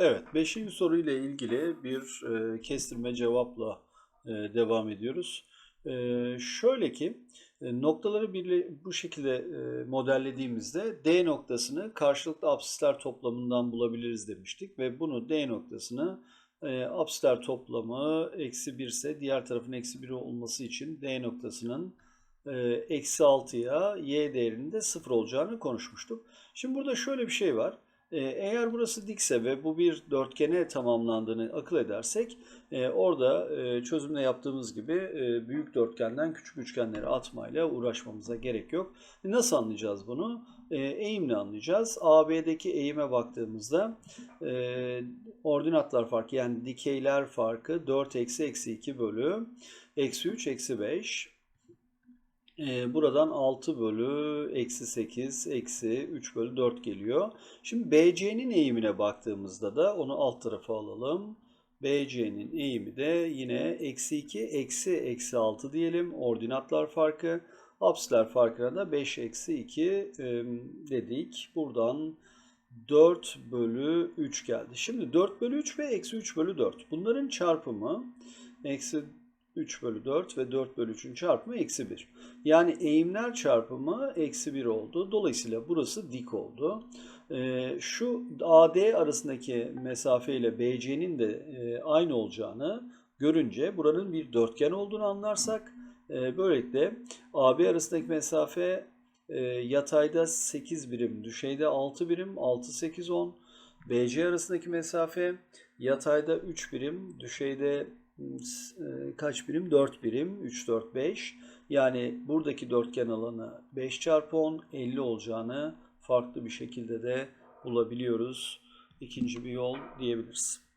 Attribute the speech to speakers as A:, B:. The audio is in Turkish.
A: Evet, beşinci soruyla ilgili bir e, kestirme cevapla e, devam ediyoruz. E, şöyle ki e, noktaları birle, bu şekilde e, modellediğimizde D noktasını karşılıklı apsisler toplamından bulabiliriz demiştik ve bunu D noktasını e, apsisler toplamı eksi 1 ise diğer tarafın eksi 1 olması için D noktasının e, eksi 6'ya y değerinin de 0 olacağını konuşmuştuk. Şimdi burada şöyle bir şey var. E, Eğer burası dikse ve bu bir dörtgene tamamlandığını akıl edersek e, orada e, çözümle yaptığımız gibi e, büyük dörtgenden küçük üçgenleri atmayla uğraşmamıza gerek yok. Nasıl anlayacağız bunu? Eğimle anlayacağız. AB'deki eğime baktığımızda ordinatlar farkı yani dikeyler farkı 4 eksi eksi 2 bölü eksi 3 eksi 5 ee, buradan 6 bölü eksi 8 eksi 3 bölü 4 geliyor. Şimdi BC'nin eğimine baktığımızda da onu alt tarafa alalım. BC'nin eğimi de yine eksi 2 eksi eksi 6 diyelim. Ordinatlar farkı. Apsisler farkına da 5 eksi 2 e, dedik. Buradan 4 bölü 3 geldi. Şimdi 4 bölü 3 ve eksi 3 bölü 4. Bunların çarpımı eksi 3 bölü 4 ve 4 bölü 3'ün çarpımı eksi 1. Yani eğimler çarpımı eksi 1 oldu. Dolayısıyla burası dik oldu. Ee, şu AD arasındaki mesafe ile BC'nin de e, aynı olacağını görünce buranın bir dörtgen olduğunu anlarsak e, böylelikle AB arasındaki mesafe e, yatayda 8 birim, düşeyde 6 birim, 6, 8, 10. BC arasındaki mesafe yatayda 3 birim, düşeyde e, kaç birim? 4 birim. 3, 4, 5. Yani buradaki dörtgen alanı 5 çarpı 10 50 olacağını farklı bir şekilde de bulabiliyoruz. İkinci bir yol diyebiliriz.